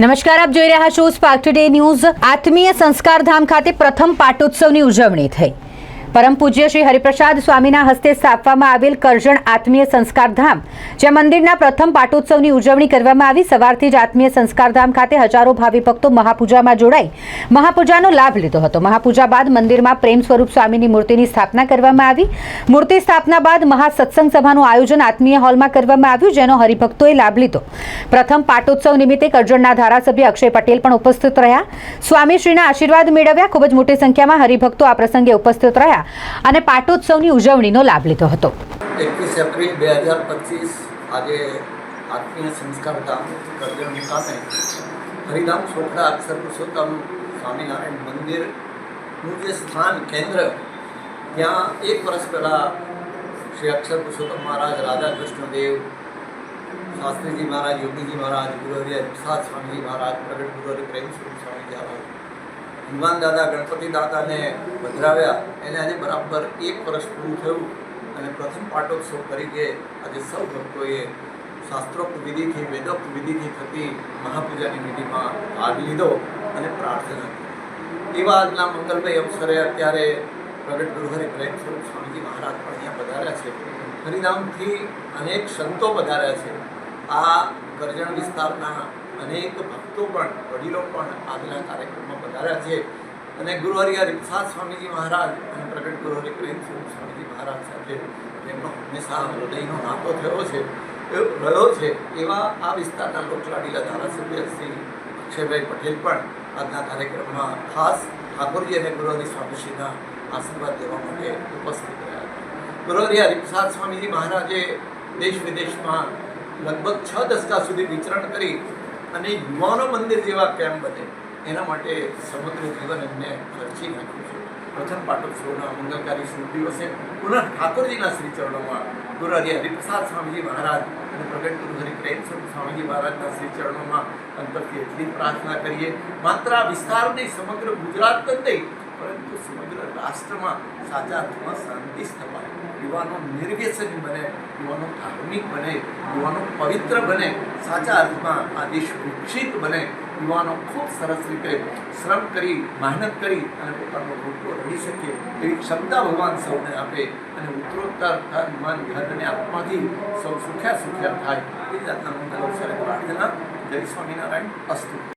નમસ્કાર, આપ જોઈ રહ્યા છો સ્પાર્ક ટુડે ન્યૂઝ આત્મીય સંસ્કાર ધામ ખાતે પ્રથમ પાટોત્સવની ઉજવણી થઈ. પરમ પૂજ્ય શ્રી હરિપ્રસાદ સ્વામીના હસ્તે સ્થાપવામાં આવેલ કરજણ આત્મીય સંસ્કાર ધામ, જ્યાં મંદિરના પ્રથમ પાટોત્સવની ઉજવણી કરવામાં આવી. સવારથી જ આત્મીય સંસ્કાર ધામ ખાતે હજારો ભાવિ ભક્તો મહાપૂજામાં જોડાઈ. મહાપૂજાનો લાભ લીધો હતો. મહાપૂજા બાદ મંદિરમાં પ્રેમ સ્વરૂપ સ્વામીની મૂર્તિની સ્થાપના કરવામાં આવી. મૂર્તિ સ્થાપના બાદ મહાસત્સંગ સભાનું આયોજન આત્મીય હોલમાં કરવામાં આવ્યું, જેનો હરિભક્તોએ લાભ લીધો. પ્રથમ પાટોત્સવ નિમિત્તે કરજણના ધારાસભ્ય અક્ષય પટેલ પણ ઉપસ્થિત રહ્યા. સ્વામીશ્રીના આશીર્વાદ મેળવ્યા. ખૂબ જ મોટી સંખ્યામાં હરિભક્તો આ પ્રસંગે ઉપસ્થિત રહ્યા. અને પાટોત્સવની ઉજવણીનો લાભ લીધો હતો. એકવીસ એપ્રિલ બે હજાર પચીસ આજે આત્મીય સંસ્કાર ધામ કરજણ મુકામે હરિધામ છોકરા અક્ષર પુરુષોત્તમ સ્વામિનારાયણ મંદિરનું જે સ્થાન કેન્દ્ર, ત્યાં એક વર્ષ પહેલાં શ્રી અક્ષર પુરુષોત્તમ મહારાજ રાધા કૃષ્ણદેવ, શાસ્ત્રીજી મહારાજ, યોગીજી મહારાજ, ગુરુહરિ પ્રસાદ સ્વામીજી મહારાજ, પ્રગટ ગુરુહરિ પ્રેમ સ્વામી મહારાજ હનુમાન દાદા ગણપતિ દાદાને પધરાવ્યા. એને આજે બરાબર એક વર્ષ પૂરું થયું અને પ્રથમ પાટોત્સવ તરીકે આજે સૌ ભક્તોએ શાસ્ત્રોક્ત વિધિથી, વેદોક્ત વિધિથી થતી મહાપૂજાની વિધિમાં ભાગ લીધો અને પ્રાર્થના કરી. એવા આજના મંગલમય અવસરે અત્યારે પ્રગટ ગુરુહરિ પ્રેમ સ્વરૂપ સ્વામીજી મહારાજ પણ અહીંયા પધાર્યા છે. હરિનામથી અનેક સંતો પધાર્યા છે. આ કરજણ વિસ્તારના અનેક ભક્તો પણ, વડીલો પણ આજના કાર્યક્રમમાં પધાર્યા છે. અને ગુરુ ગુરુહરિ હરિપ્રસાદ સ્વામીજી મહારાજ અને પ્રગટ ગુરુહરિ પ્રેમ સ્વરૂપ સ્વામીજી મહારાજ સાથે તેમનો હંમેશા હૃદયનો નાતો થયો છે. રહ્યો છે એવા આ વિસ્તારના લોકલાડીલા ધારાસભ્ય શ્રી અક્ષયભાઈ પટેલ પણ આજના કાર્યક્રમમાં ખાસ ઠાકોરજી અને ગુરુહરિ સ્વામીજીના આશીર્વાદ લેવા માટે ઉપસ્થિત રહ્યા ગુરુહરિ હરિપ્રસાદ સ્વામીજી મહારાજે દેશ વિદેશમાં લગભગ છ દશકા સુધી વિચરણ કરી અને યુવાનો મંદિર જેવા કેમ્પ બને? એના માટે સમગ્ર જીવન એમને ખર્ચી નાખ્યું છે. પ્રથમ પાટોત્સવના મંગલકારી શુભ દિવસે પુનઃ ઠાકોરજીના શ્રી ચરણોમાં ગુરુ હરિ હરિપ્રસાદ સ્વામીજી મહારાજ અને પ્રગટ ગુરુહરિ પ્રેમસ્વરૂપ સ્વામીજી મહારાજના શ્રી ચરણોમાં અંતરથી એટલી પ્રાર્થના કરીએ. માત્ર આ વિસ્તાર નહીં સમગ્ર ગુજરાત જ નહીં પરંતુ સમગ્ર રાષ્ટ્રમાં સાચા અર્થમાં શાંતિ સ્થપાય. યુવાનો નિર્વ્યસની બને, યુવાનો ધાર્મિક બને, યુવાનો પવિત્ર બને, સાચા અર્થમાં આ દેશ વિકસિત બને. યુવાનો ખૂબ સરસ રીતે શ્રમ કરી, મહેનત કરી અને પોતાનો રોટલો રડી શકે એવી ક્ષમતા ભગવાન સૌને આપે અને ઉત્તરોત્તર ધન મન ધન અને આત્માથી સૌ સુખ્યા સુખ્યા થાય. એ જાતના મંગલ અવસરે પ્રાર્થના. જય સ્વામિનારાયણ. અસ્તુ.